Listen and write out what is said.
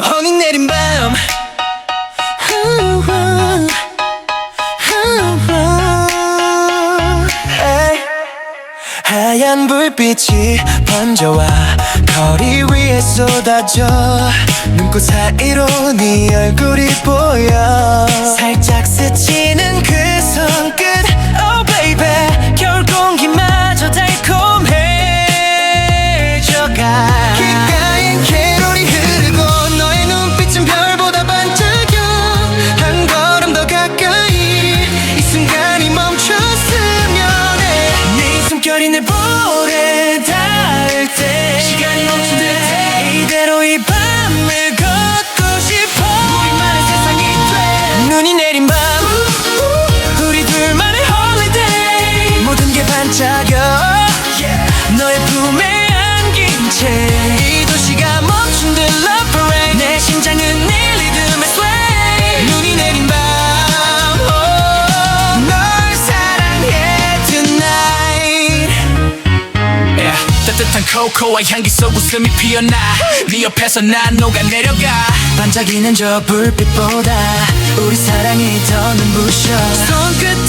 허니 내린 밤. 하얀 불빛이 번져와 거리 위에 쏟아져 눈꽃 사이로 네 얼굴이 보여 살짝 스치는 그 반짝여. 너의 품에 안긴 채이 도시가 멈춘 듯 love parade. 내 심장은 네 리듬에 sway. 눈이 내린 밤. Oh, 널 사랑해 tonight. Yeah. 따뜻한 코코아 향기 속 웃음이 피어나. 네 옆에서 난 녹아내려가. 반짝이는 저 불빛보다 우리 사랑이 더 눈부셔. 손끝